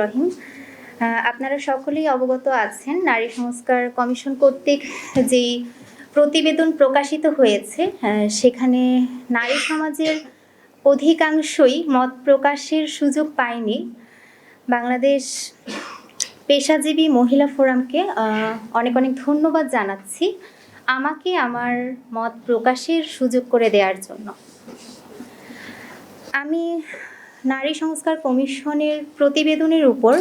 রহিম। আপনারা সকলেই অবগত আছেন, নারী সংস্কার কমিশন কর্তৃক যেই প্রতিবেদন প্রকাশিত হয়েছে সেখানে নারী সমাজের অধিকাংশই মত প্রকাশের সুযোগ পায়নি। বাংলাদেশ পেশাজীবী মহিলা ফোরামকে অনেক অনেক ধন্যবাদ জানাচ্ছি আমাকে আমার মত প্রকাশের সুযোগ করে দেওয়ার জন্য। আমি নারী সংস্কার কমিশনের প্রতিবেদনের উপর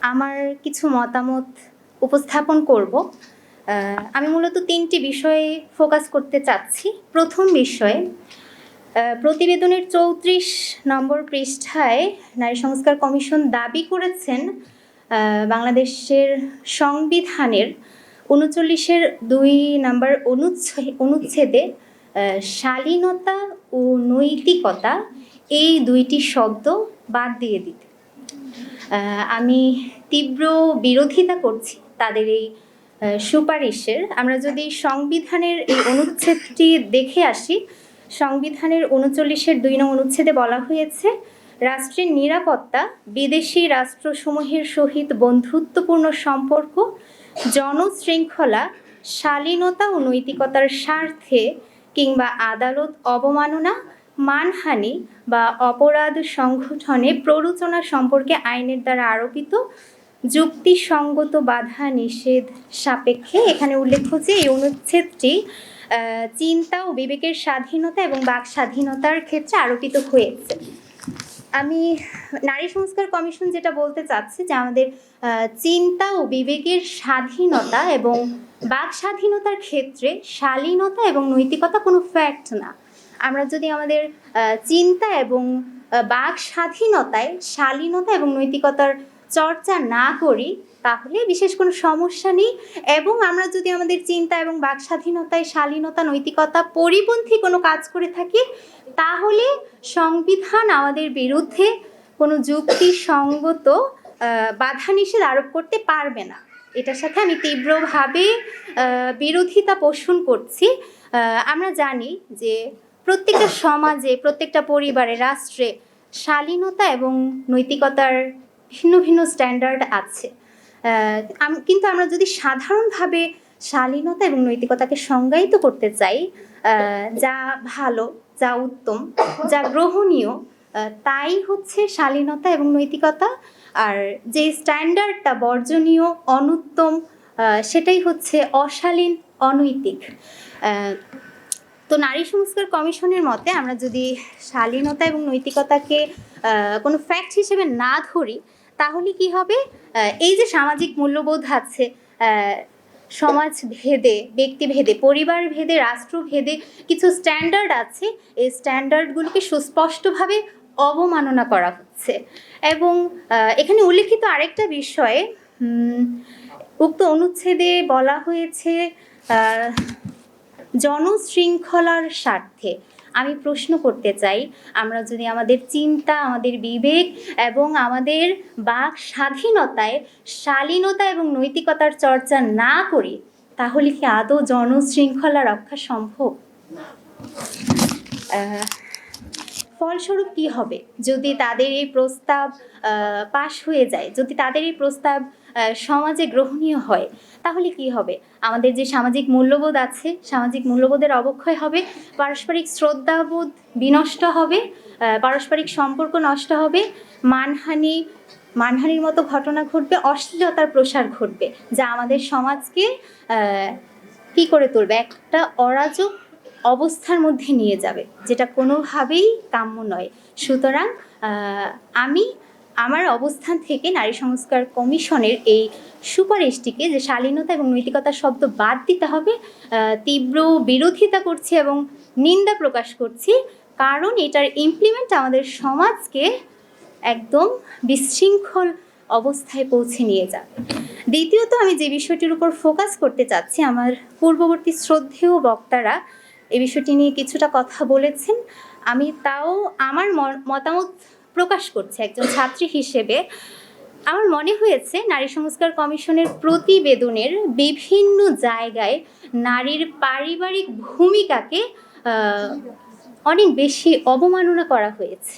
আমার কিছু মতামত উপস্থাপন করব। আমি মূলত তিনটি বিষয়ে ফোকাস করতে চাচ্ছি। প্রথম বিষয়ে প্রতিবেদনের চৌত্রিশ নম্বর পৃষ্ঠায় নারী সংস্কার কমিশন দাবি করেছেন বাংলাদেশের সংবিধানের উনচল্লিশের দুই নম্বর অনুচ্ছ- অনুচ্ছেদে শালীনতা ও নৈতিকতা এই দুইটি শব্দ বাদ দিয়ে দিতে। আমি তীব্র বিরোধিতা করছি তাদের এই সুপারিশের। আমরা যদি সংবিধানের এই অনুচ্ছেদটি দেখে আসি, সংবিধানের উনচল্লিশের দুই নং অনুচ্ছেদে বলা হয়েছে, রাষ্ট্রের নিরাপত্তা, বিদেশি রাষ্ট্রসমূহের সহিত বন্ধুত্বপূর্ণ সম্পর্ক, জনশৃঙ্খলা, শালীনতা ও নৈতিকতার স্বার্থে কিংবা আদালত অবমাননা মানহানি বা অপরাধ সংগঠনে প্ররোচনা সম্পর্কে আইনের দ্বারা আরোপিত যুক্তিসঙ্গত বাধা নিষেধ সাপেক্ষে এখানে উল্লেখ যে এই অনুচ্ছেদটি চিন্তা ও বিবেকের স্বাধীনতা এবং বাক স্বাধীনতার ক্ষেত্রে আরোপিত হয়েছে। আমি নারী সংস্কার কমিশন যেটা বলতে চাচ্ছি যে আমাদের চিন্তা ও বিবেকের স্বাধীনতা এবং বাক স্বাধীনতার ক্ষেত্রে শালীনতা এবং নৈতিকতা কোনো ফ্যাক্ট না। আমরা যদি আমাদের চিন্তা এবং বাক স্বাধীনতায় শালীনতা এবং নৈতিকতার চর্চা না করি, তাহলে বিশেষ কোনো সমস্যা নেই। এবং আমরা যদি আমাদের চিন্তা এবং বাক স্বাধীনতায় শালীনতা, নৈতিকতা পরিপন্থী কোনো কাজ করে থাকি, তাহলে সংবিধান আমাদের বিরুদ্ধে কোনো যুক্তিসঙ্গত বাধা নিষেধ আরোপ করতে পারবে না। এটার সাথে আমি তীব্রভাবে বিরোধিতা পোষণ করছি। আমরা জানি যে প্রত্যেকটা সমাজে, প্রত্যেকটা পরিবারে, রাষ্ট্রে শালীনতা এবং নৈতিকতার ভিন্ন ভিন্ন স্ট্যান্ডার্ড আছে। কিন্তু আমরা যদি সাধারণভাবে শালীনতা এবং নৈতিকতাকে সংজ্ঞায়িত করতে চাই যা ভালো, যা উত্তম, যা গ্রহণীয় তাই হচ্ছে শালীনতা এবং নৈতিকতা। আর যে স্ট্যান্ডার্ডটা বর্জনীয়, অনুত্তম সেটাই হচ্ছে অশালীন, অনৈতিক। তো নারী সংস্কার কমিশনের মতে আমরা যদি শালীনতা এবং নৈতিকতাকে কোনো ফ্যাক্ট হিসেবে না ধরি, তাহলে কি হবে? এই যে সামাজিক মূল্যবোধ আছে সমাজ ভেদে ব্যক্তি ভেদে পরিবার ভেদে রাষ্ট্র ভেদে কিছু স্ট্যান্ডার্ড আছে, এই স্ট্যান্ডার্ডগুলোকে সুস্পষ্টভাবে অবমাননা করা হচ্ছে। এবং এখানে উল্লেখিত আরেকটা বিষয়ে উক্ত অনুচ্ছেদে বলা হয়েছে জনশৃঙ্খলার স্বার্থে। আমি প্রশ্ন করতে চাই, আমরা যদি আমাদের চিন্তা, আমাদের বিবেক এবং আমাদের বাক স্বাধীনতায় শালীনতা এবং নৈতিকতার চর্চা না করি, তাহলে কি আদৌ জনশৃঙ্খলা রক্ষা সম্ভব? ফলস্বরূপ কি হবে? যদি তাদের এই প্রস্তাব পাশ হয়ে যায়, যদি তাদের এই প্রস্তাব সমাজে গ্রহণীয় হয়, তাহলে কি হবে? আমাদের যে সামাজিক মূল্যবোধ আছে, সামাজিক মূল্যবোধের অবক্ষয় হবে, পারস্পরিক শ্রদ্ধাবোধ বিনষ্ট হবে পারস্পরিক সম্পর্ক নষ্ট হবে, মানহানি, মানহানির মতো ঘটনা ঘটবে, অশ্লীলতার প্রসার ঘটবে, যা আমাদের সমাজকে কি করে তুলবে? একটা অরাজক অবস্থার মধ্যে নিয়ে যাবে, যেটা কোনোভাবেই কাম্য নয়। সুতরাং আমি আমার অবস্থান থেকে নারী সংস্কার কমিশনের এই সুপারিশটিকে যে শালীনতা এবং নৈতিকতা শব্দ বাদ দিতে হবে তীব্র বিরোধিতা করছি এবং নিন্দা প্রকাশ করছি, কারণ এটার ইমপ্লিমেন্ট আমাদের সমাজকে একদম বিশৃঙ্খল অবস্থায় পৌঁছে নিয়ে যাবে। দ্বিতীয়ত, আমি যে বিষয়টির উপর ফোকাস করতে চাচ্ছি, আমার পূর্ববর্তী শ্রদ্ধেয় বক্তারা এই বিষয়টি নিয়ে কিছুটা কথা বলেছেন। আমি তাও আমার মতামত প্রকাশ করছি একজন ছাত্রী হিসেবে। আমার মনে হয়েছে নারী সংস্কার কমিশনের প্রতিবেদনের বিভিন্ন জায়গায় নারীর পারিবারিক ভূমিকাকে অনেক বেশি অবমাননা করা হয়েছে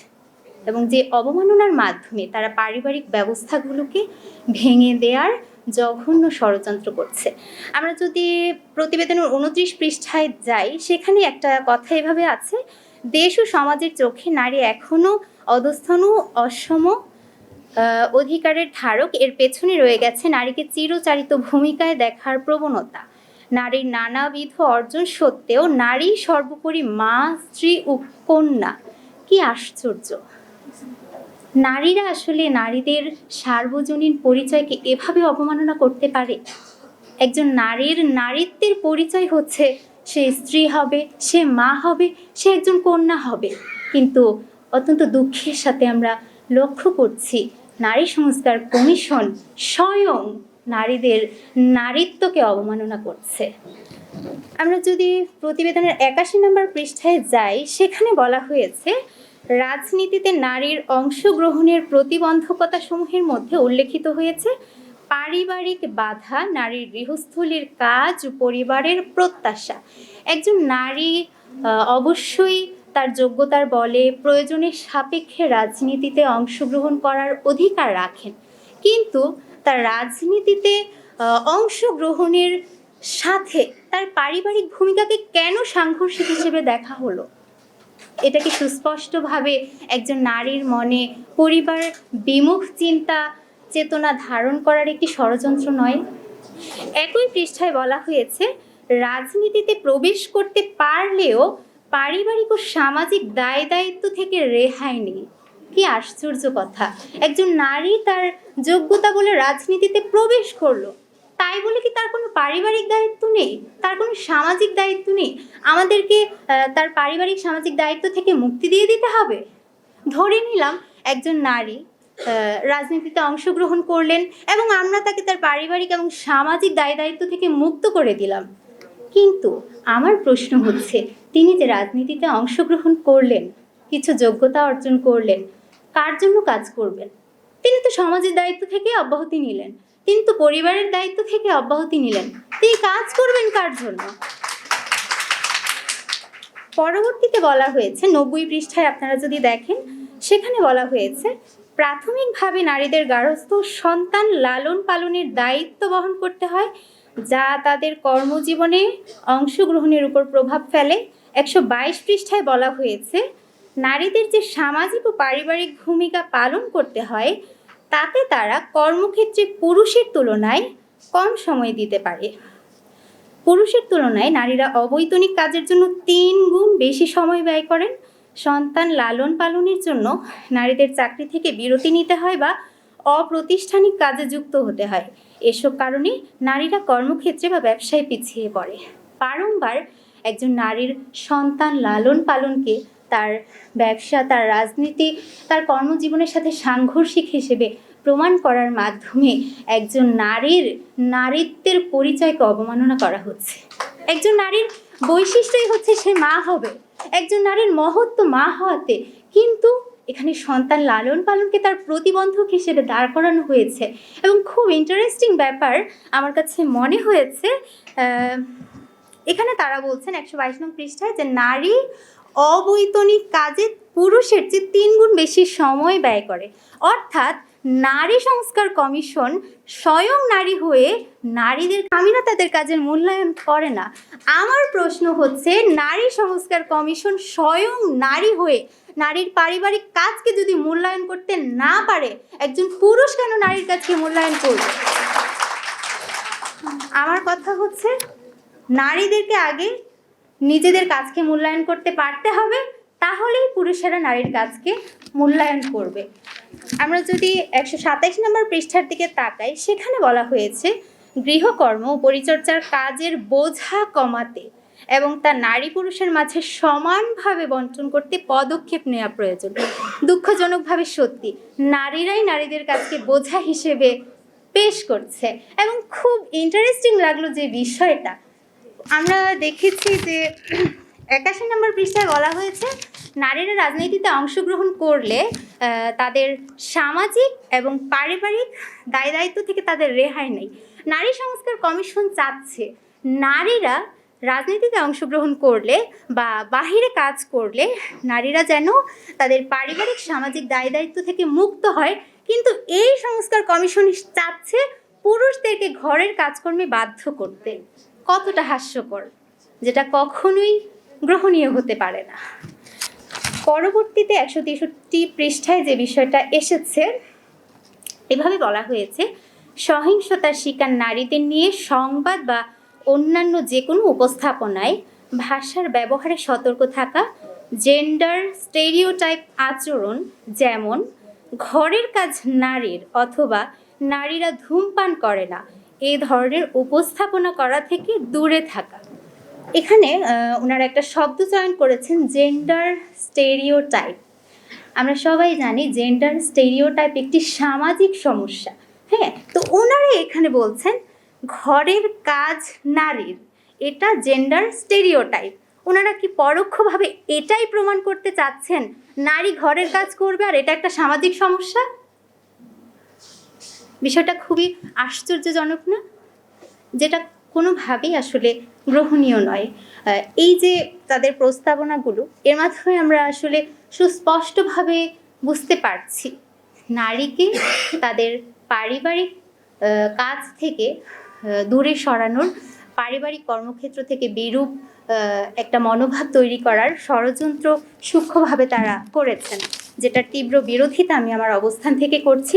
এবং যে অবমাননার মাধ্যমে তারা পারিবারিক ব্যবস্থাগুলোকে ভেঙে দেওয়ার জঘন্য ষড়যন্ত্র করছে। আমরা যদি প্রতিবেদনের উনত্রিশ পৃষ্ঠায় যাই, সেখানে একটা কথা এভাবে আছে, দেশ ও সমাজের চোখে নারী এখনও অধস্থন অসম অধিকারের ধারক। এর পেছনে রয়ে গেছে নারীকে চিরচারিত ভূমিকায় দেখার প্রবণতা। নারীর নানাবিধ অর্জন সত্ত্বেও নারী সর্বোপরি মা, স্ত্রী ও কন্যা। কি আশ্চর্য! নারীরা আসলে নারীদের সার্বজনীন পরিচয়কে এভাবে অবমাননা করতে পারে? একজন নারীর, নারীত্বের পরিচয় হচ্ছে সে স্ত্রী হবে, সে মা হবে, সে একজন কন্যা হবে। কিন্তু অত্যন্ত দুঃখের সাথে আমরা লক্ষ্য করছি, নারী সংস্কার কমিশন স্বয়ং নারীদের নারীত্বকে অবমাননা করছে। আমরা যদি প্রতিবেদনের একাশি নম্বর পৃষ্ঠায় যাই, সেখানে বলা হয়েছে রাজনীতিতে নারীর অংশগ্রহণের প্রতিবন্ধকতা সমূহের মধ্যে উল্লেখিত হয়েছে পারিবারিক বাধা, নারীর গৃহস্থলীর কাজ, পরিবারের প্রত্যাশা। একজন নারী অবশ্যই তার যোগ্যতার বলে প্রয়োজনের সাপেক্ষে রাজনীতিতে অংশগ্রহণ করার অধিকার রাখেন। কিন্তু তার রাজনীতিতে অংশগ্রহণের সাথে তার পারিবারিক ভূমিকাকে কেন সাংঘর্ষিক হিসেবে দেখা হলো? এটা কি সুস্পষ্টভাবে একজন নারীর মনে পরিবার বিমুখ চিন্তা চেতনা ধারণ করার একটি ষড়যন্ত্র নয়। একই পৃষ্ঠায় বলা হয়েছে, রাজনীতিতে প্রবেশ করতে পারলেও পারিবারিক ও সামাজিক দায় দায়িত্ব থেকে রেহাই নেই। কি আশ্চর্য কথা। একজন নারী তার যোগ্যতা বলে রাজনীতিতে প্রবেশ করল। তাই বলে কি তার কোনো পারিবারিক দায়িত্ব নেই? তার কোনো সামাজিক দায়িত্ব নেই? আমাদেরকে তার পারিবারিক সামাজিক দায়িত্ব থেকে মুক্তি দিয়ে দিতে হবে? ধরে নিলাম একজন নারী রাজনীতিতে অংশগ্রহণ করলেন এবং আমরা তাকে তার পারিবারিক এবং সামাজিক দায়, দায়িত্ব থেকে মুক্ত করে দিলাম। কিন্তু আমার প্রশ্ন হচ্ছে, তিনি যে রাজনীতিতে অংশগ্রহণ করলেন, কিছু যোগ্যতা অর্জন করলেন, কার জন্য কাজ করবেন? তিনি তো সমাজের দায়িত্ব থেকে অব্যাহতি নিলেন। তিনি তো পরিবারের দায়িত্ব থেকে অব্যাহতি নিলেন। তিনি কাজ করবেন কার জন্য? পরবর্তীতে বলা হয়েছে, নব্বই পৃষ্ঠায় আপনারা যদি দেখেন, সেখানে বলা হয়েছে, প্রাথমিকভাবে নারীদের গার্হস্থ সন্তান লালন পালনের দায়িত্ব বহন করতে হয়, যা তাদের কর্মজীবনে অংশগ্রহণের উপর প্রভাব ফেলে। একশো বাইশ পৃষ্ঠায় বলা হয়েছে, নারীদের যে সামাজিক ও পারিবারিক ভূমিকা পালন করতে হয় তাতে তারা কর্মক্ষেত্রে পুরুষের তুলনায় কম সময় দিতে পারে। পুরুষের তুলনায় নারীরা অবৈতনিক কাজের জন্য তিন গুণ বেশি সময় ব্যয় করেন। সন্তান লালন পালনের জন্য নারীদের চাকরি থেকে বিরতি নিতে হয় বা অপ্রতিষ্ঠানিক কাজে যুক্ত হতে হয়। এসব কারণে নারীরা কর্মক্ষেত্রে বা ব্যবসায় পিছিয়ে পড়ে। বারংবার একজন নারীর সন্তান লালন পালনকে তার ব্যবসা, তার রাজনীতি, তার কর্মজীবনের সাথে সাংঘর্ষিক হিসেবে প্রমাণ করার মাধ্যমে একজন নারীর, নারীত্বের পরিচয়কে অবমাননা করা হচ্ছে। একজন নারীর বৈশিষ্ট্যই হচ্ছে সে মা হবে। একজন নারীর মহত্ব মা হওয়াতে কিন্তু এখানে সন্তান লালন পালনকে তার প্রতিবন্ধক হিসেবে দাঁড় করানো হয়েছে। এবং খুব ইন্টারেস্টিং ব্যাপার, আমার কাছে মনে হয়েছে এখানে তারা বলছেন একশো বাইশ নং পৃষ্ঠায় যে নারী অবৈতনিক কাজে পুরুষের চেয়ে তিন গুণ বেশি সময় ব্যয় করে। অর্থাৎ নারী সংস্কার কমিশন স্বয়ং নারী হয়ে নারীদের কামিনা তাদের কাজের মূল্যায়ন করে না। আমার প্রশ্ন হচ্ছে, নারী সংস্কার কমিশন স্বয়ং নারী হয়ে নারীর পারিবারিক কাজকে যদি মূল্যায়ন করতে না পারে, একজন পুরুষ কেন নারীর কাজকে মূল্যায়ন করবে? আমার কথা হচ্ছে, নারীদেরকে আগে নিজেদের কাজকে মূল্যায়ন করতে পারতে হবে, তাহলেই পুরুষেরা নারীর কাজকে মূল্যায়ন করবে। আমরা যদি একশো সাতাইশ নম্বর পৃষ্ঠার দিকে তাকাই, সেখানে বলা হয়েছে, গৃহকর্ম পরিচর্যার কাজের বোঝা কমাতে এবং তা নারী পুরুষের মাঝে সমানভাবে বন্টন করতে পদক্ষেপ নেওয়া প্রয়োজন। দুঃখজনকভাবে সত্যি, নারীরাই নারীদের কাজকে বোঝা হিসেবে পেশ করছে। এবং খুব ইন্টারেস্টিং লাগল যে বিষয়টা আমরা দেখেছি যে একাশি নম্বর পৃষ্ঠায় বলা হয়েছে, নারীরা রাজনীতিতে অংশগ্রহণ করলে তাদের সামাজিক এবং পারিবারিক দায় দায়িত্ব থেকে তাদের রেহাই নেই। নারী সংস্কার কমিশন চাচ্ছে নারীরা রাজনীতিতে অংশগ্রহণ করলে বা বাহিরে কাজ করলে নারীরা যেন তাদের পারিবারিক সামাজিক দায় দায়িত্ব থেকে মুক্ত হয়। কিন্তু এই সংস্কার কমিশন চাচ্ছে পুরুষদেরকে ঘরের কাজকর্মে বাধ্য করতে। কতটা হাস্যকর, যেটা কখনোই গ্রহণীয় হতে পারে না। পরবর্তীতে একশো তেষট্টি পৃষ্ঠায় যে বিষয়টা এসেছে, এভাবে বলা হয়েছে, সহিংসতার শিকার নারীদের নিয়ে সংবাদ বা অন্যান্য যে কোনো উপস্থাপনায় ভাষার ব্যবহারে সতর্ক থাকা জেন্ডার স্টেরিওটাইপ আচরণ যেমন, ঘরের কাজ নারীর অথবা নারীরা ধূমপান করে না এই ধরনের উপস্থাপনা করা থেকে দূরে থাকা। এখানে ওনারা একটা শব্দ চয়ন করেছেন জেন্ডার স্টেরিওটাইপ আমরা সবাই জানি জেন্ডার স্টেরিওটাইপ একটি সামাজিক সমস্যা হ্যাঁ? তো ওনারা এখানে বলছেন, ঘরের কাজ নারীর, এটা জেন্ডার স্টেরিওটাইপ ওনারা কি পরোক্ষভাবে এটাই প্রমাণ করতে চাচ্ছেন, নারী ঘরের কাজ করবে আর এটা একটা সামাজিক সমস্যা? বিষয়টা খুবই আশ্চর্যজনক না? যেটা কোনোভাবেই আসলে গ্রহণীয় নয়। এই যে তাদের প্রস্তাবনাগুলো, এর মাধ্যমে আমরা আসলে সুস্পষ্টভাবে বুঝতে পারছি নারীকে তাদের পারিবারিক কাজ থেকে দূরে সরানোর, পারিবারিক কর্মক্ষেত্র থেকে বিরূপ একটা মনোভাব তৈরি করার ষড়যন্ত্র সূক্ষ্মভাবে তারা করেছেন। যেটা তীব্র বিরোধিতা আমি আমার অবস্থান থেকে করছি।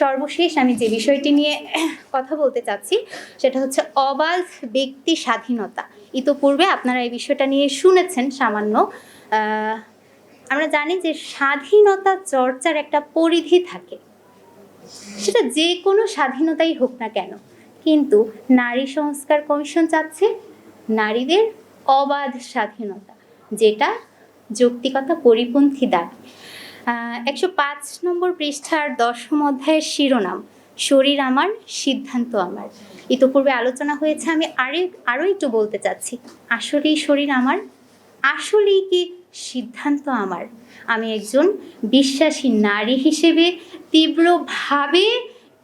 সর্বশেষ আমি যে বিষয়টি নিয়ে কথা বলতে চাচ্ছি, সেটা হচ্ছে অবাধ ব্যক্তি স্বাধীনতা। ইতোপূর্বে আপনারা এই বিষয়টা নিয়ে শুনেছেন সামান্য। আমরা জানি যে স্বাধীনতা চর্চার একটা পরিধি থাকে। সেটা যে কোনো স্বাধীনতাই হোক না কেন, কিন্তু নারী সংস্কার কমিশন চাচ্ছে নারীদের অবাধ স্বাধীনতা, যেটা যৌক্তিকতা পরিপন্থী দাবি। একশো পাঁচ নম্বর পৃষ্ঠার দশম অধ্যায়ের শিরোনাম, শরীর আমার, সিদ্ধান্ত আমার। ইতোপূর্বে আলোচনা হয়েছে, আমি আরও আরও একটু বলতে চাচ্ছি। আসলেই শরীর আমার, আসলেই কি সিদ্ধান্ত আমার? আমি একজন বিশ্বাসী নারী হিসেবে তীব্রভাবে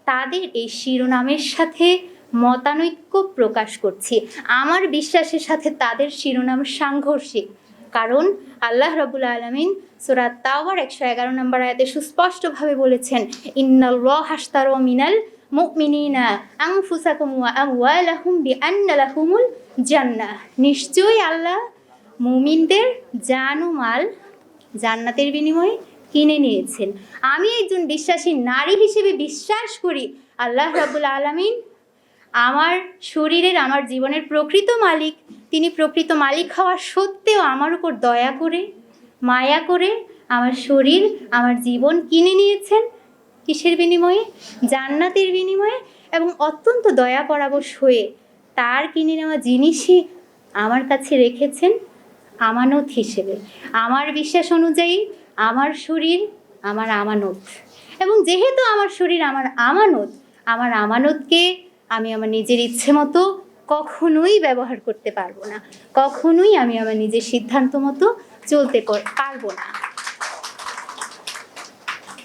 তাদের এই শিরোনামের সাথে মতানৈক্য প্রকাশ করছি। আমার বিশ্বাসের সাথে তাদের শিরোনাম সাংঘর্ষিক। কারণ আল্লাহ রবুল আলমিন সুরাত তাওয়ার একশো এগারো নম্বর আয়াতে সুস্পষ্টভাবে বলেছেন ইন্নাল র হাস্তার মিনাল মুমিনিনা আনফুসাকুম ওয়া আমওয়ালাহুম বিআন্না লাহুমুল জান্নাহ। নিশ্চয়ই আল্লাহ মুমিনদের জান মাল জান্নাতের বিনিময়ে কিনে নিয়েছেন। আমি একজন বিশ্বাসী নারী হিসেবে বিশ্বাস করি আল্লাহ রাবুল আলামিন আমার শরীরের, আমার জীবনের প্রকৃত মালিক, তিনি প্রকৃত মালিক হওয়া সত্ত্বেও আমার উপর দয়া করে, মায়া করে আমার শরীর, আমার জীবন কিনে নিয়েছেন কিসের বিনিময়ে? জান্নাতের বিনিময়ে এবং অত্যন্ত দয়া পরাবশ হয়ে তার কিনে নেওয়া জিনিসই আমার কাছে রেখেছেন আমানত হিসেবে। আমার বিশ্বাস অনুযায়ী আমার শরীর আমার আমানত। এবং যেহেতু আমার শরীর আমার আমানত, আমার আমানতকে আমি আমার নিজের ইচ্ছে মতো কখনোই ব্যবহার করতে পারব না। কখনোই আমি আমার নিজের সিদ্ধান্ত মতো চলতে পারব না।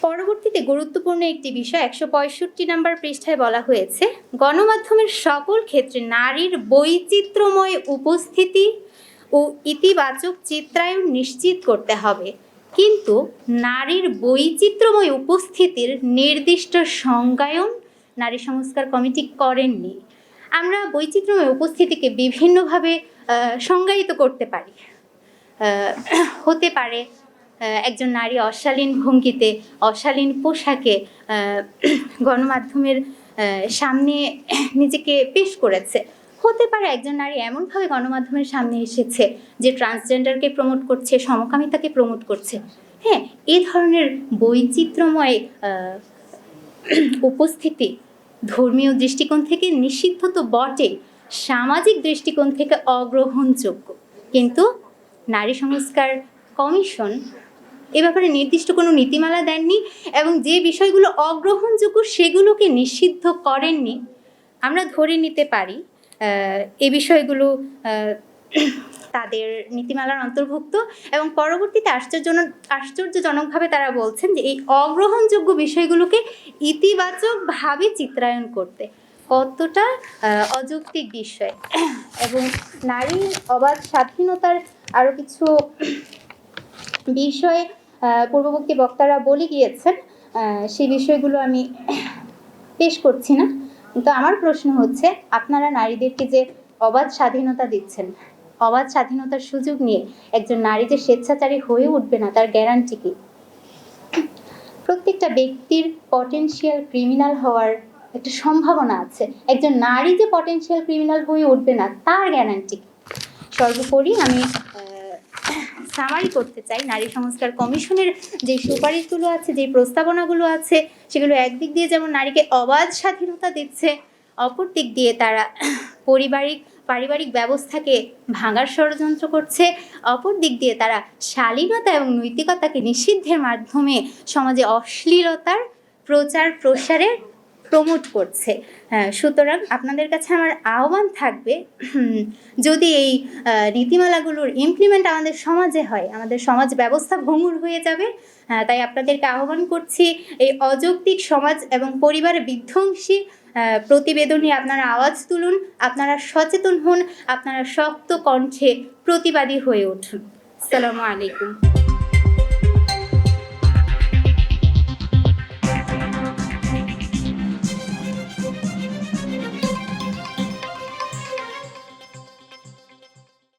পরবর্তীতে গুরুত্বপূর্ণ একটি বিষয় একশো পঁয়ষট্টি নম্বর পৃষ্ঠায় বলা হয়েছে, গণমাধ্যমের সকল ক্ষেত্রে নারীর বৈচিত্র্যময় উপস্থিতি ও ইতিবাচক চিত্রায়ন নিশ্চিত করতে হবে। কিন্তু নারীর বৈচিত্র্যময় উপস্থিতির নির্দিষ্ট সংজ্ঞায়ন নারী সংস্কার কমিটি করেননি। আমরা বৈচিত্র্যময় উপস্থিতিকে বিভিন্নভাবে সংজ্ঞায়িত করতে পারি। হতে পারে একজন নারী অশালীন ভঙ্গিতে, অশালীন পোশাকে গণমাধ্যমের সামনে নিজেকে পেশ করেছে। হতে পারে একজন নারী এমনভাবে গণমাধ্যমের সামনে এসেছে যে ট্রান্সজেন্ডারকে প্রমোট করছে, সমকামিতাকে প্রমোট করছে। হ্যাঁ এই ধরনের বৈচিত্র্যময় উপস্থিতি ধর্মীয় দৃষ্টিকোণ থেকে নিষিদ্ধ তো বটে সামাজিক দৃষ্টিকোণ থেকে অগ্রহণযোগ্য। কিন্তু নারী সংস্কার কমিশন এ ব্যাপারে নির্দিষ্ট কোনো নীতিমালা দেননি এবং যে বিষয়গুলো অগ্রহণযোগ্য সেগুলোকে নিষিদ্ধ করেননি। আমরা ধরে নিতে পারি এ বিষয়গুলো তাদের নীতিমালার অন্তর্ভুক্ত এবং পরবর্তীতে আশ্চর্যজনক আশ্চর্যজনকভাবে তারা বলছেন যে এই অগ্রহণযোগ্য বিষয়গুলোকে ইতিবাচকভাবে চিত্রায়ন করতে কতটা অযৌক্তিক বিষয়। এবং নারী অবাধ স্বাধীনতার আরও কিছু বিষয়ে পূর্ববর্তী বক্তারা বলে গিয়েছেন সেই বিষয়গুলো আমি পেশ করছি না। কিন্তু আমার প্রশ্ন হচ্ছে, আপনারা নারীদেরকে যে অবাধ স্বাধীনতা দিচ্ছেন অবাধ স্বাধীনতার সুযোগ নিয়ে একজন নারী যে স্বেচ্ছাচারী হয়ে উঠবে না, তার গ্যারান্টি কি? প্রত্যেকটা ব্যক্তির পটেনশিয়াল ক্রিমিনাল হওয়ার একটা সম্ভাবনা আছে। একজন নারী যে পটেনশিয়াল ক্রিমিনাল হয়ে উঠবে না, তার গ্যারান্টি কি? সর্বোপরি আমি সামারি করতে চাই। নারী সংস্কার কমিশনের যে সুপারিশগুলো আছে, যে প্রস্তাবনাগুলো আছে, সেগুলো একদিক দিয়ে যেমন নারীকে অবাধ স্বাধীনতা দিচ্ছে অপর দিক দিয়ে তারা পারিবারিক পারিবারিক ব্যবস্থাকে ভাঙার ষড়যন্ত্র করছে, অপর দিক দিয়ে তারা শালীনতা এবং নৈতিকতাকে নিষিদ্ধের মাধ্যমে সমাজে অশ্লীলতার প্রচার প্রসারে প্রমোট করছে। হ্যাঁ, সুতরাং আপনাদের কাছে আমার আহ্বান থাকবে যদি এই নীতিমালাগুলোর ইমপ্লিমেন্ট আমাদের সমাজে হয় আমাদের সমাজ ব্যবস্থা ভঙ্গুর হয়ে যাবে হ্যাঁ, তাই আপনাদেরকে আহ্বান করছি এই অযৌক্তিক সমাজ এবং পরিবার বিধ্বংসী প্রতিবেদনে আপনারা আওয়াজ তুলুন আপনারা সচেতন হন আপনারা শক্ত কণ্ঠে প্রতিবাদী হয়ে উঠুন। আসসালামু আলাইকুম।